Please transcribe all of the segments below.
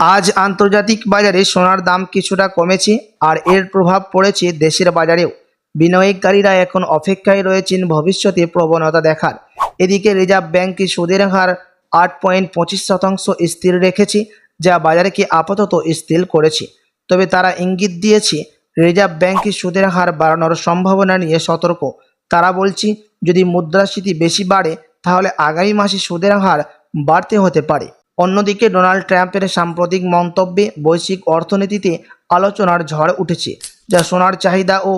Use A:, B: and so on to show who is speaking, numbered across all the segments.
A: আজ আন্তর্জাতিক বাজারে সোনার দাম কিছুটা কমেছে আর এর প্রভাব পড়েছে দেশের বাজারেও। বিনিয়োগকারীরা এখন অপেক্ষায় রয়েছেন ভবিষ্যতে প্রবণতা দেখার। এদিকে রিজার্ভ ব্যাংক সুদের হার আট পয়েন্ট পঁচিশ শতাংশ স্থির রেখেছে, যা বাজারকে আপাতত স্থির করেছে। তবে তারা ইঙ্গিত দিয়েছে, রিজার্ভ ব্যাংক সুদের হার বাড়ানোর সম্ভাবনা নিয়ে সতর্ক। তারা বলছে, যদি মুদ্রাস্ফীতি বেশি বাড়ে, তাহলে আগামী মাসে সুদের হার বাড়তে হতে পারে। অন্যদিকে ডোনাল্ড ট্রাম্পের সাম্প্রতিক মন্তব্যে বৈশ্বিক অর্থনীতিতে আলোচনার ঝড় উঠেছে, যা সোনার চাহিদা ও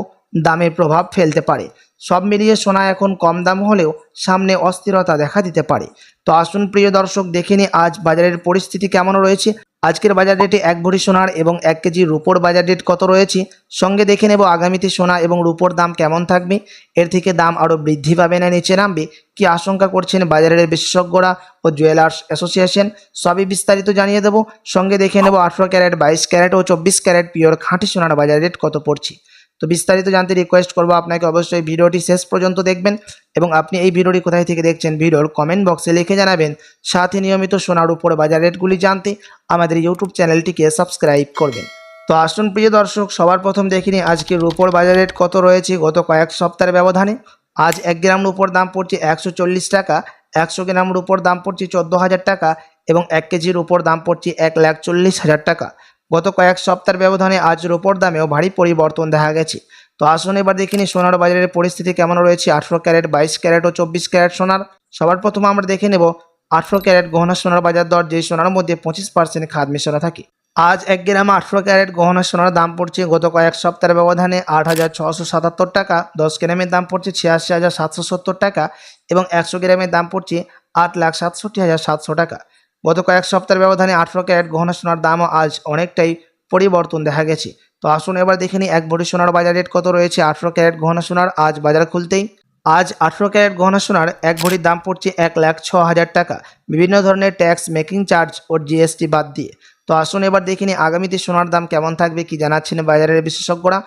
A: দামের প্রভাব ফেলতে পারে। সব মিলিয়ে সোনা এখন কম দাম হলেও সামনে অস্থিরতা দেখা দিতে পারে। তো আসুন প্রিয় দর্শক, দেখে আজ বাজারের পরিস্থিতি কেমন রয়েছে। আজকের বাজার রেটে এক ভরি সোনার এবং এক কেজি রুপোর বাজার রেট কত রয়েছে? সঙ্গে দেখে নেব আগামীতে সোনা এবং রুপোর দাম কেমন থাকবে? এর থেকে দাম আরও বৃদ্ধি পাবে না নিচে নামবে? কি আশঙ্কা করছেন বাজারের বিশেষজ্ঞরা ও জুয়েলার্স অ্যাসোসিয়েশন? সবই বিস্তারিত জানিয়ে দেব। সঙ্গে দেখে নেব আঠেরো ক্যারেট, বাইশ ক্যারেট ও চব্বিশ ক্যারেট পিওর খাঁটি সোনার বাজার রেট কত পড়ছে? তো বিস্তারিত জানতে রিকোয়েস্ট করব আপনাকে অবশ্যই ভিডিওটি শেষ পর্যন্ত দেখবেন এবং আপনি এই ভিডিওটি কোথায় থেকে দেখছেন ভিডিওর কমেন্ট বক্সে লিখে জানাবেন। সাথে নিয়মিত সোনার উপর বাজার রেটগুলি জানতে আমাদের ইউটিউব চ্যানেলটিকে সাবস্ক্রাইব করবেন। তো আসুন প্রিয় দর্শক, সবার প্রথম দেখিনি আজকে রুপোর বাজার রেট কত রয়েছে গত কয়েক সপ্তাহের ব্যবধানে। আজ এক গ্রাম রুপোর দাম পড়ছে একশো চল্লিশ টাকা, একশো গ্রাম রুপোর দাম পড়ছে চোদ্দ হাজার টাকা এবং এক কেজির উপর দাম পড়ছে এক লাখ চল্লিশ হাজার টাকা। গত কয়েক সপ্তাহের ব্যবধানে আজ রুপোর দামেও ভারী পরিবর্তন দেখা গেছে। তো আসুন এবার দেখিনি সোনার বাজারের পরিস্থিতি কেমন রয়েছে। আঠেরো ক্যারেট, বাইশ ক্যারেট ও চব্বিশ ক্যারেট সোনার। সবার প্রথমে আমরা দেখে নেব আঠেরো ক্যারেট গহনা সোনার বাজার দর, যেই সোনার মধ্যে পঁচিশ পার্সেন্ট খাদ মেশানো থাকে। আজ এক গ্রামে আঠেরো ক্যারেট গহনা সোনার দাম পড়ছে গত কয়েক সপ্তাহের ব্যবধানে আট হাজার ছশো সাতাত্তর টাকা, দশ গ্রামের দাম পড়ছে ছিয়াশি হাজার সাতশো সত্তর টাকা এবং একশো গ্রামের দাম পড়ছে আট লাখ সাতষট্টি হাজার সাতশো টাকা। গত কয়েক সপ্তাহের ব্যবধানে আঠেরো ক্যারেট গহনা সোনার দামও আজ অনেকটাই পরিবর্তন দেখা গেছে। তো আসুন এবার দেখে এক ভরি সোনার বাজার রেট কত রয়েছে আঠেরো ক্যারেট গহনা সোনার আজ বাজার খুলতেই। আজ আঠেরো ক্যারেট গহনা সোনার এক ভরির দাম পড়ছে এক লাখ ছ হাজার টাকা। বিভিন্ন ধরনের ট্যাক্স, মেকিং চার্জ ও জিএসটি বাদ দিয়ে। তো আসুন এবার দেখে নিই আগামীতে সোনার দাম কেমন থাকবে কি জানাচ্ছেন বাজারের বিশেষজ্ঞরা।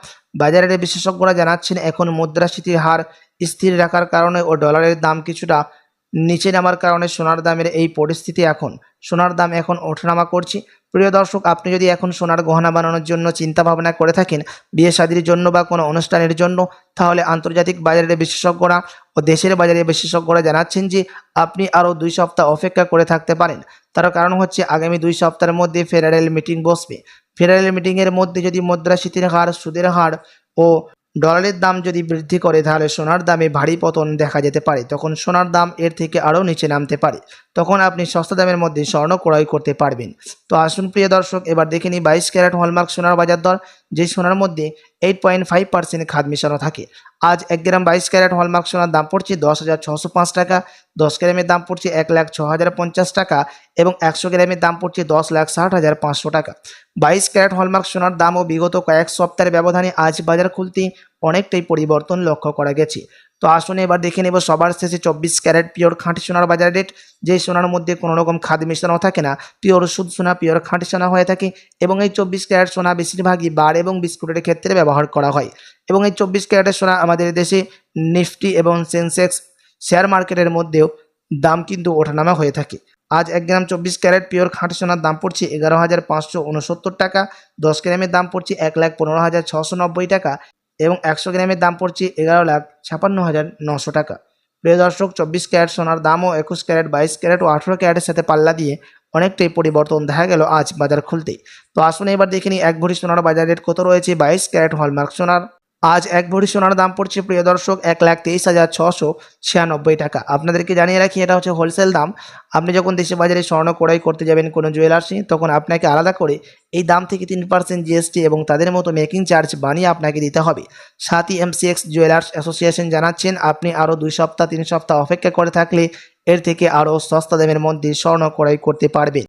A: বাজারের বিশেষজ্ঞরা জানাচ্ছেন, এখন মুদ্রাস্ফীতির হার স্থির রাখার কারণে ও ডলারের দাম কিছুটা নিচে নামার কারণে সোনার দামের এই পরিস্থিতি এখন। সোনার দাম এখন ওঠানামা করছে। প্রিয় দর্শক, আপনি যদি এখন সোনার গহনা বানানোর জন্য চিন্তা ভাবনা করে থাকেন বিয়ে শাদির জন্য বা কোনো অনুষ্ঠানের জন্য, তাহলে আন্তর্জাতিক বাজারের বিশেষজ্ঞরা ও দেশের বাজারের বিশেষজ্ঞরা জানাচ্ছেন যে, আপনি আরও দুই সপ্তাহ অপেক্ষা করে থাকতে পারেন। তার কারণ হচ্ছে, আগামী দুই সপ্তাহের মধ্যে ফেডারেল মিটিং বসবে। ফেডারেল মিটিংয়ের মধ্যে যদি মুদ্রাস্ফীতির হার, সুদের হার ও ডলারের দাম যদি বৃদ্ধি করে, তাহলে সোনার দামে ভারী পতন দেখা যেতে পারে। তখন সোনার দাম এর থেকে আরও নিচে নামতে পারে। তখন আপনি সস্তা দামের মধ্যে স্বর্ণ ক্রয় করতে পারবেন। তো আসুন প্রিয় দর্শক, এবার দেখে নিই বাইশ ক্যারেট হলমার্ক সোনার বাজার দর, যে সোনার মধ্যে এইট পয়েন্ট ফাইভ পার্সেন্ট খাদ মেশানো থাকে। আজ এক গ্রাম বাইশ ক্যারেট হলমার্ক সোনার দাম পড়ছে দশ হাজার ছশো পাঁচ টাকা, দশ গ্রামের দাম পড়ছে এক লাখ ছ হাজার পঞ্চাশ টাকা এবং একশো গ্রামের দাম পড়ছে দশ লাখ ষাট হাজার পাঁচশো টাকা। বাইশ ক্যারেট হলমার্ক সোনার দামও বিগত কয়েক সপ্তাহের ব্যবধানে আজ বাজার খুলতে অনেকটাই পরিবর্তন লক্ষ্য করা গেছে। তো আসুন এবার দেখে নেব সবার শেষে চব্বিশ ক্যারেট পিওর খাঁটি সোনার বাজার রেট। যেই সোনার মধ্যে কোনো রকম খাদ মেশানো থাকে না, পিওর সুদ সোনা, পিওর খাঁটি সোনা হয়ে থাকে এবং এই চব্বিশ ক্যারেট সোনা বেশিরভাগই বার এবং বিস্কুটের ক্ষেত্রে ব্যবহার করা হয়। এবং এই চব্বিশ ক্যারেটের সোনা আমাদের দেশে নিফটি এবং সেন্সেক্স শেয়ার মার্কেটের মধ্যেও দাম কিন্তু ওঠানামা হয়ে থাকে। আজ এক গ্রাম চব্বিশ ক্যারেট পিওর খাঁটি সোনার দাম পড়ছে এগারো হাজার পাঁচশো উনসত্তর টাকা, দশ গ্রামের দাম পড়ছে এক লাখ পনেরো হাজার ছশো নব্বই টাকা এবং একশো গ্রামের দাম পড়ছে এগারো লাখ ছাপান্ন হাজার নশো টাকা। প্রিয় দর্শক, চব্বিশ ক্যারেট সোনার দামও একুশ ক্যারেট, বাইশ ক্যারেট ও আঠেরো ক্যারেটের সাথে পাল্লা দিয়ে অনেকটাই পরিবর্তন দেখা গেল আজ বাজার খুলতে। তো আসুন এবার দেখিনি এক ঘড়ি সোনার বাজার রেট কত রয়েছে বাইশ ক্যারেট হলমার্ক সোনার। আজ এক ভরি সোনার দাম পড়ছে, প্রিয় দর্শক, এক লাখ তেইশ হাজার ছশো ছিয়ানব্বই টাকা। আপনাদেরকে জানিয়ে রাখি, এটা হচ্ছে হোলসেল দাম। আপনি যখন দেশে বাজারে স্বর্ণ ক্রয় করতে যাবেন কোনো জুয়েলার্সে তখন আপনাকে আলাদা করে এই দাম থেকে তিন পার্সেন্ট জিএসটি এবং তাদের মতো মেকিং চার্জ বানিয়ে আপনাকে দিতে হবে। সাথী এমসিএক্স জুয়েলার্স অ্যাসোসিয়েশন জানাচ্ছেন, আপনি আরও দুই সপ্তাহ, তিন সপ্তাহ অপেক্ষা করে থাকলে এর থেকে আরও সস্তা দামের মধ্যে স্বর্ণ ক্রয় করতে পারবেন।